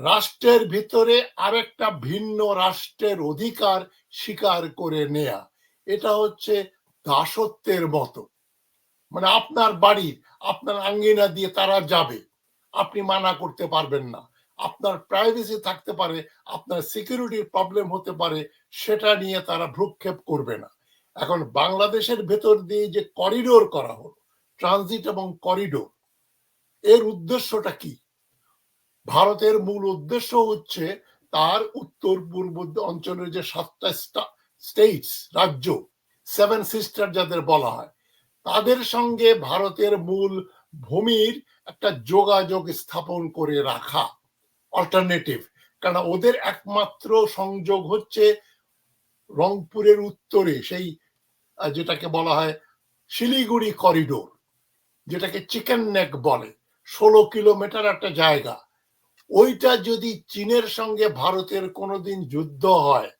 রাষ্ট্রের ভিতরে আরেকটা ভিন্ন রাষ্ট্রের অধিকার স্বীকার করে নেয়া। এটা হচ্ছে দাসত্বের মতো। মানে আপনার বাড়ি, আপনার আঙ্গিনা দিয়ে তারা যাবে। আপনি মানা করতে পারবেন না। আপনার প্রাইভেসি থাকতে পারে, আপনার সিকিউরিটির প্রবলেম হতে পারে, সেটা নিয়ে তারা ভ্রুক্ষেপ করবে না। এখন বাংলাদেশের ভেতর দিয়ে যে করিডোর করা হলো ট্রানজিট এবং করিডোর এর উদ্দেশ্যটা কি? ভারতের মূল উদ্দেশ্য হচ্ছে তার উত্তর পূর্ব অঞ্চলের যে সাতটা স্টেটস রাজ্য সেভেন সিস্টার যাদের বলা হয়, তাদের সঙ্গে ভারতের মূল ভূমির একটা যোগাযোগ স্থাপন করে রাখা অল্টারনেটিভ কারণ ওদের একমাত্র সংযোগ হচ্ছে রংপুরের উত্তরে সেই যেটাকে বলা হয় শিলিগুড়ি করিডোর যেটাকে চিকেন নেক বলে, ষোলো কিলোমিটার একটা জায়গা। ওইটা যদি চীনের সঙ্গে ভারতের কোনোদিন যুদ্ধ হয়,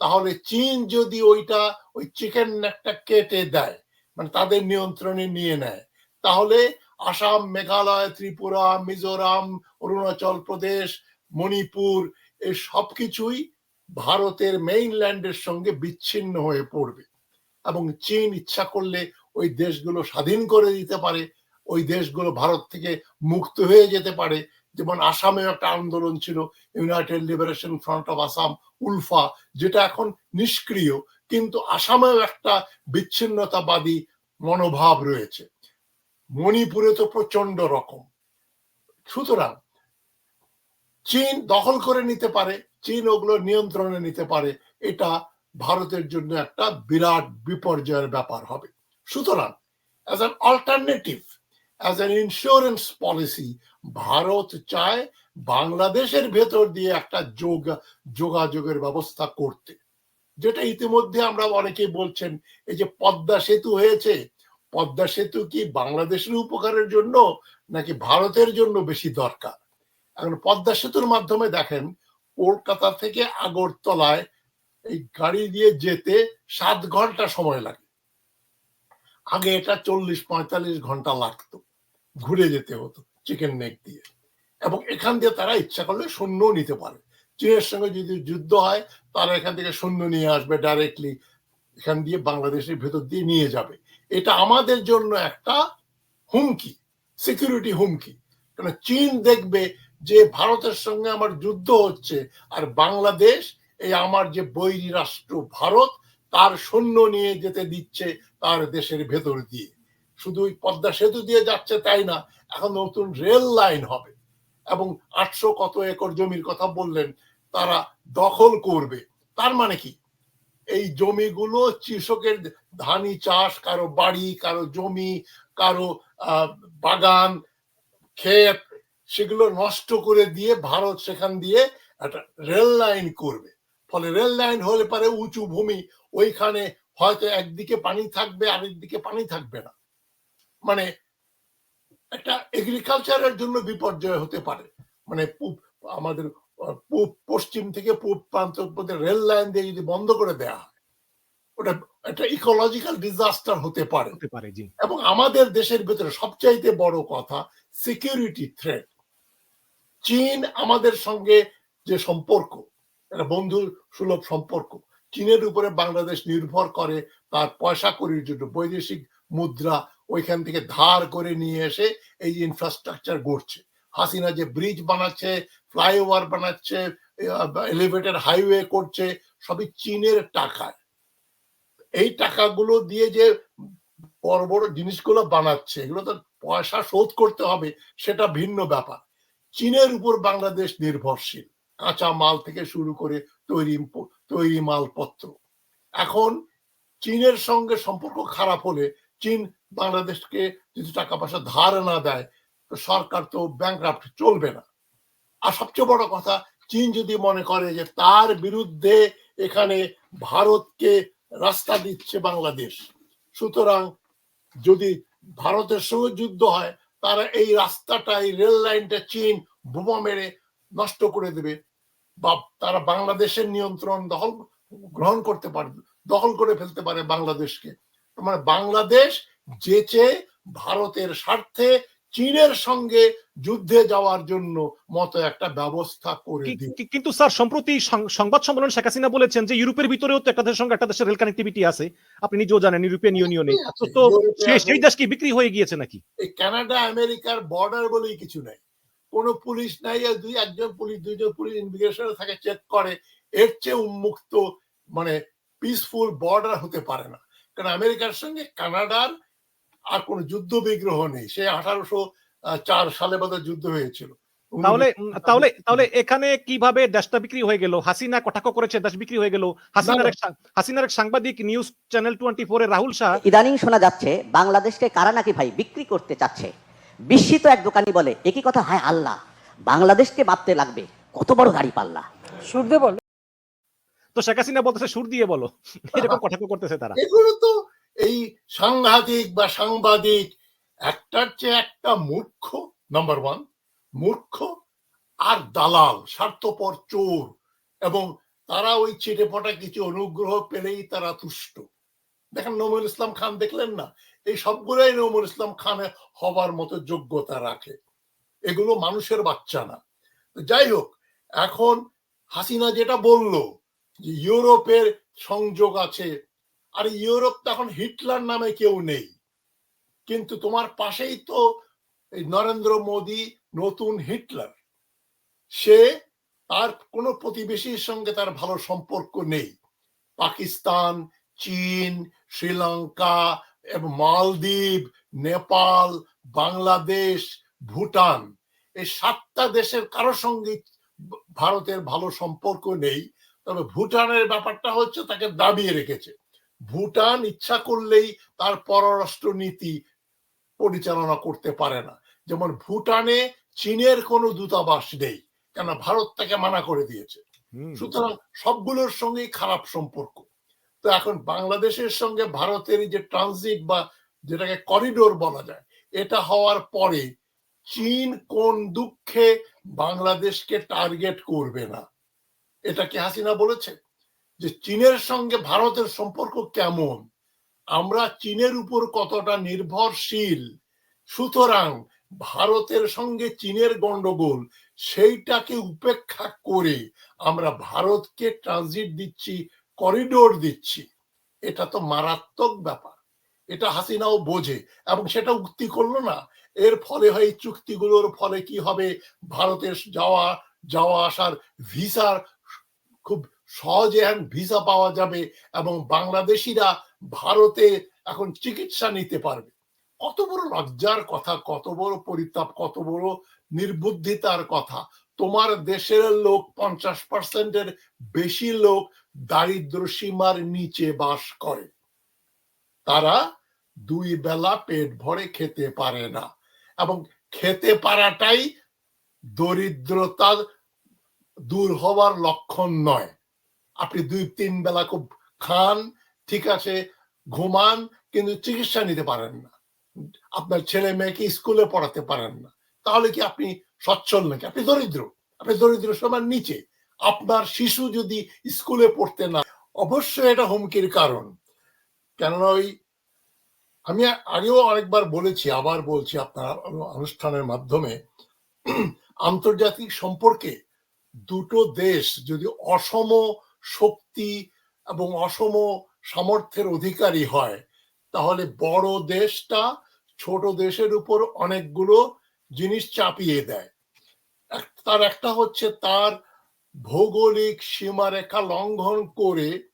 তাহলে চীন যদি ওইটা, ওই চিকেন নেকটা কেটে দেয় মানে তাদের নিয়ন্ত্রণে নিয়ে নেয়, তাহলে আসাম, মেঘালয়, ত্রিপুরা, মিজোরাম, অরুণাচল প্রদেশ, মণিপুর এই সব কিছুই ভারতের মেইনল্যান্ডের সঙ্গে বিচ্ছিন্ন হয়ে পড়বে। এবং চীন ইচ্ছা করলে ওই দেশগুলো স্বাধীন করে দিতে পারে, ওই দেশগুলো ভারত থেকে মুক্ত হয়ে যেতে পারে যেমন আসামে একটা আন্দোলন ছিল United Liberation Front of Assam ULFA, যেটা এখন নিষ্ক্রিয়, কিন্তু আসামেও একটা বিচ্ছিন্নতাবাদী মনোভাব রয়েছে। মণিপুরে তো প্রচণ্ড রকম। সুতরাং চীন দখল করে নিতে পারে, চীন ওগুলো নিয়ন্ত্রণে নিতে পারে, এটা ভারতের জন্য একটা বিরাট বিপর্যয়ের ব্যাপার হবে। সুতরাং as alternative as an insurance policy Bharat চায় বাংলাদেশের ভেতর দিয়ে একটা যোগ, যোগাযোগের ব্যবস্থা করতে। যেটা ইতিমধ্যে আমরা অনেকেই বলছেন, এই যে পদ্মা সেতু হয়েছে, পদ্মা সেতু কি বাংলাদেশের উপকারের জন্য নাকি ভারতের জন্য বেশি দরকার? এখন পদ্মা সেতুর মাধ্যমে দেখেন, কলকাতা থেকে আগরতলায় এই গাড়ি দিয়ে যেতে সাত ঘণ্টা সময় লাগে। আগে এটা চল্লিশ পঁয়তাল্লিশ ঘণ্টা লাগতো। ঘুরে যেতে হতো চিকেন নেক দিয়ে। এবং এখান দিয়ে তারা ইচ্ছা করলে সৈন্য নিতে পারে। চীনের সঙ্গে যদি যুদ্ধ হয়, তারা এখান থেকে সৈন্য নিয়ে আসবে ডাইরেক্টলি এখান দিয়ে বাংলাদেশের ভেতর দিয়ে নিয়ে যাবে। এটা আমাদের জন্য একটা হুমকি সিকিউরিটি হুমকি। কেন চীন দেখবে যে ভারতের সঙ্গে আমার যুদ্ধ হচ্ছে, আর বাংলাদেশ, এই আমার যে বৈরী রাষ্ট্র ভারত, তার সৈন্য নিয়ে যেতে দিচ্ছে তার দেশের ভেতর দিয়ে। শুধু ওই পদ্মা সেতু দিয়ে যাচ্ছে তাই না, এখন নতুন রেল লাইন হবে। এবং আটশো কত একর জমির কথা বললেন, তারা দখল করবে। তার মানে কি? এই জমিগুলো কৃষকের ধানি চাষ, কারও বাড়ি, কারও জমি, কারও বাগান, ক্ষেত, সেগুলো নষ্ট করে দিয়ে ভারত সেখান দিয়ে একটা রেল লাইন করবে। ফলে রেল লাইন হলে পারে উঁচু ভূমি, ওইখানে হয়তো একদিকে পানি থাকবে, আরেকদিকে পানি থাকবে না। মানে একটা এগ্রিকালচারের জন্য বিপর্যয় হতে পারে। মানে আমাদের পূব পশ্চিম থেকে পূব প্রান্ত রেল লাইন দিয়ে যদি বন্ধ করে দেয়া হয় ওটা একটা ইকোলজিক্যাল ডিজাস্টার হতে পারে। এবং আমাদের দেশের ভেতরে সবচাইতে বড় কথা সিকিউরিটি থ্রেট চীন আমাদের সঙ্গে যে সম্পর্ক একটা বন্ধু সুলভ সম্পর্ক চীনের উপরে বাংলাদেশ নির্ভর করে তার পয়সা করির জন্য বৈদেশিক মুদ্রা ওইখান থেকে ধার করে নিয়ে এসে এই ইনফ্রাস্ট্রাকচার গড়ছে। হাসিনা যে ব্রিজ বানাচ্ছে ফ্লাইওভার বানাচ্ছে এলিভেটেড হাইওয়ে করছে, সবই চীনের টাকায়। এই টাকাগুলো দিয়ে যে বড় বড় জিনিসগুলো বানাচ্ছে, এগুলো তো পয়সা শোধ করতে হবে, সেটা ভিন্ন ব্যাপার। চীনের উপর বাংলাদেশ নির্ভরশীল, কাঁচা মাল থেকে শুরু করে তৈরি তৈরি মালপত্র। এখন চীনের সঙ্গে সম্পর্ক খারাপ হলে চীন বাংলাদেশকে যদি টাকা পয়সা ধার না দেয়, তো সরকার তো ব্যাংক্রাফ্ট চলবে না। আর সবচেয়ে বড় কথা, চীন যদি মনে করে যে তার বিরুদ্ধে এখানে ভারতকে রাস্তা দিচ্ছে বাংলাদেশ, সুতরাং যদি ভারতের সঙ্গে যুদ্ধ হয়, তারা এই রাস্তাটা এই রেল লাইনটা চীন বোমা মেরে নষ্ট করে দেবে বা তারা বাংলাদেশের নিয়ন্ত্রণ দখল, গ্রহণ করতে পারবে দখল করে ফেলতে পারে বাংলাদেশকে। মানে বাংলাদেশ যেচে ভারতের স্বার্থে চীনের সঙ্গে যুদ্ধে যাওয়ার জন্য মতো একটা ব্যবস্থা করে কিন্তু স্যার সম্প্রতি সংবাদ সম্মেলন শেখ হাসিনা বলেছেন যে ইউরোপের ভিতরেও তো একটা দেশের সঙ্গে একটা দেশের রেল কানেক্টিভিটি আছে। আপনি নিজেও জানেন ইউরোপিয়ান ইউনিয়নে। তো তো। সেই দেশ কি বিক্রি হয়ে গিয়েছে নাকি? কানাডা আমেরিকার বর্ডার বলেই কিছু নাই। কোনো পুলিশ নাই দুই একজন পুলিশ দুইজন পুলিশ ইমিগ্রেশনে থাকে চেক করে। এর চেয়ে উন্মুক্ত মানে পিসফুল বর্ডার হতে পারে না। কারণ আমেরিকার সঙ্গে কানাডার আর কোনো যুদ্ধ বিগ্রহ নেই। সে আঠারোশো চার সালে বোধহয় যুদ্ধ হয়েছিল। তাহলে তাহলে তাহলে এখানে কীভাবে দেশটা বিক্রি হয়ে গেল? হাসিনা কটাক্ষ করেছে দেশ বিক্রি হয়ে গেল। হাসিনার এক হাসিনার এক সাংবাদিক নিউজ চ্যানেল টোয়েন্টি ফোর এর রাহুল শাহ ইদানিং শোনা যাচ্ছে বাংলাদেশকে কারা নাকি ভাই বিক্রি করতে চাচ্ছে? বিস্মিত এক দোকানি বলে একই কথা হায় আল্লাহ। বাংলাদেশকে মাপতে লাগবে কত বড় গাড়ি পাল্লা? সুরদে বল। তো শেখ হাসিনা বলতেছে সুর দিয়ে বলো। এরকম কটাক্ষ করতেছে তারা। এগুলো তো এই সাংঘাতিক বা সাংবাদিক একটার চেয়ে একটা মূর্খ নাম্বার ওয়ান মূর্খ আর দালাল, স্বার্থপর চোর এবং তারা ওই চিটেপটা কিছু অনুগ্রহ পেলেই তারা তুষ্ট। দেখেন নমরুল ইসলাম খান দেখলেন না? এই সবগুলোই নমরুল ইসলাম খানে হবার মতো যোগ্যতা রাখে। এগুলো মানুষের বাচ্চা না। যাই হোক, এখন হাসিনা যেটা বলল যে ইউরোপের সংযোগ আছে আর ইউরোপ তো এখন হিটলার নামে কেউ নেই। কিন্তু তোমার পাশেই তো নরেন্দ্র মোদী নতুন হিটলার। সে তার কোনো প্রতিবেশীর সঙ্গে তার ভালো সম্পর্ক নেই। পাকিস্তান, চীন, শ্রীলঙ্কা এবং মালদ্বীপ, নেপাল, বাংলাদেশ, ভুটান, এই সাতটা দেশের কারোর সঙ্গে ভারতের ভালো সম্পর্ক নেই। তবে ভুটানের ব্যাপারটা হচ্ছে তাকে দাবিয়ে রেখেছে। ভুটান ইচ্ছা করলেই তার পররাষ্ট্র নীতি পরিচালনা করতে পারে না। যেমন ভুটানে চীনের কোনো দূতাবাস নেই কেন ভারত তাকে মানা করে দিয়েছে। সুতরাং সবগুলোর সঙ্গেই খারাপ সম্পর্ক। তো এখন বাংলাদেশের সঙ্গে ভারতের যে ট্রানজিট বা যেটাকে করিডোর বলা যায় এটা হওয়ার পরে চীন কোন দুঃখে বাংলাদেশকে টার্গেট করবে না এটা কি হাসিনা বলেছে? যে চীনের সঙ্গে ভারতের সম্পর্ক কেমন? আমরা চীনের উপর কতটা নির্ভরশীল? সুতরাং ভারতের সঙ্গে চীনের গন্ডগোল, সেইটাকে উপেক্ষা করে আমরা ভারতকে ট্রানজিট দিচ্ছি করিডোর দিচ্ছি। এটা তো মারাত্মক ব্যাপার। এটা হাসিনাও বোঝে এবং সেটা উক্তি করল না। এর ফলে হয় চুক্তিগুলোর ফলে কি হবে? ভারতের যাওয়া যাওয়া আসার ভিসার খুব সহজে এখন ভিসা পাওয়া যাবে এবং বাংলাদেশিরা ভারতে এখন চিকিৎসা নিতে পারবে। কত বড় লজ্জার কথা, কত বড় পরিতাপ, কত বড় নির্বুদ্ধিতার কথা। তোমার দেশের লোক পঞ্চাশ পার্সেন্টের বেশি লোক দারিদ্র সীমার নিচে বাস করে। তারা দুই বেলা পেট ভরে খেতে পারে না এবং খেতে পারাটাই দরিদ্রতা দূর হওয়ার লক্ষণ নয়। আপনি দুই, তিন বেলা খুব খান, ঠিক আছে, ঘুমান, কিন্তু চিকিৎসা নিতে পারেন না। আপনার ছেলে মেয়েকে স্কুলে পড়াতে পারেন না। তাহলে কি আপনি সচ্ছল নাকি? আপনি দরিদ্র। আপনি দরিদ্র সমান নিচে। আপনার শিশু যদি স্কুলে পড়তে না অবশ্যই এটা হুমকির কারণ। কেননা ওই আমি আগেও অনেকবার বলেছি, আবার বলছি আপনার অনুষ্ঠানের মাধ্যমে। আন্তর্জাতিক সম্পর্কে দুটো দেশ যদি অসম শক্তি এবং অসম সামর্থ্যের অধিকারী হয়, তাহলে বড় দেশটা ছোট দেশের উপর অনেকগুলো জিনিস চাপিয়ে দেয়। তার একটা হচ্ছে তার ভৌগোলিক সীমারেখা লঙ্ঘন করে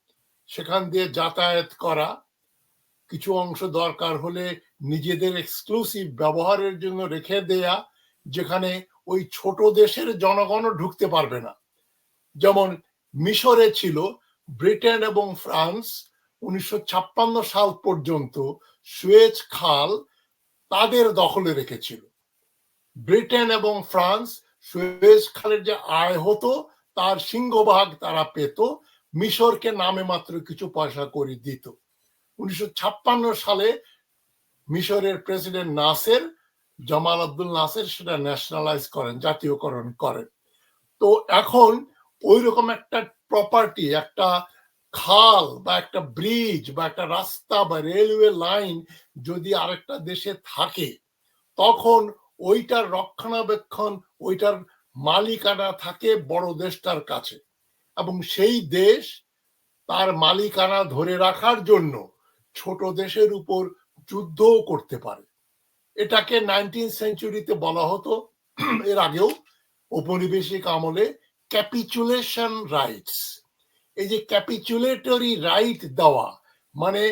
সেখান দিয়ে যাতায়াত করা। কিছু অংশ দরকার হলে নিজেদের এক্সক্লুসিভ ব্যবহারের জন্য রেখে দেয়া, যেখানে ওই ছোট দেশের জনগণও ঢুকতে পারবে না। যেমন মিশরে ছিল, ব্রিটেন এবং ফ্রান্স উনিশশো ছাপ্পান্ন সাল পর্যন্ত সুয়েজ খাল তাদের দখলে রেখেছিল। ব্রিটেন এবং ফ্রান্স সুয়েজ খালের যে আয় হতো, তার সিংহভাগ তারা পেত, মিশরকে নামে মাত্র কিছু পয়সা করে দিত। উনিশশো ছাপ্পান্ন সালে মিশরের president Nasser, Jamal Abdul Nasser সেটা ন্যাশনালাইজ করেন, জাতীয়করণ করেন। তো এখন ওই রকম একটা প্রপার্টি একটা খাল বা একটা ব্রিজ বা একটা রাস্তা বা রেলওয়ে লাইন যদি আরেকটা দেশে থাকে, তখন ওইটার রক্ষণাবেক্ষণ, ওইটার মালিকানা থাকে বড় দেশটার কাছে। এবং সেই দেশ তার মালিকানা ধরে রাখার জন্য ছোট দেশের উপর যুদ্ধও করতে পারে। এটাকে নাইনটিন সেঞ্চুরিতে বলা হতো। এর আগেও ঔপনিবেশিক আমলে ক্যাপিচুলেশন রাইটস এই যে ক্যাপিচুলেটরি রাইট দেওয়া মানে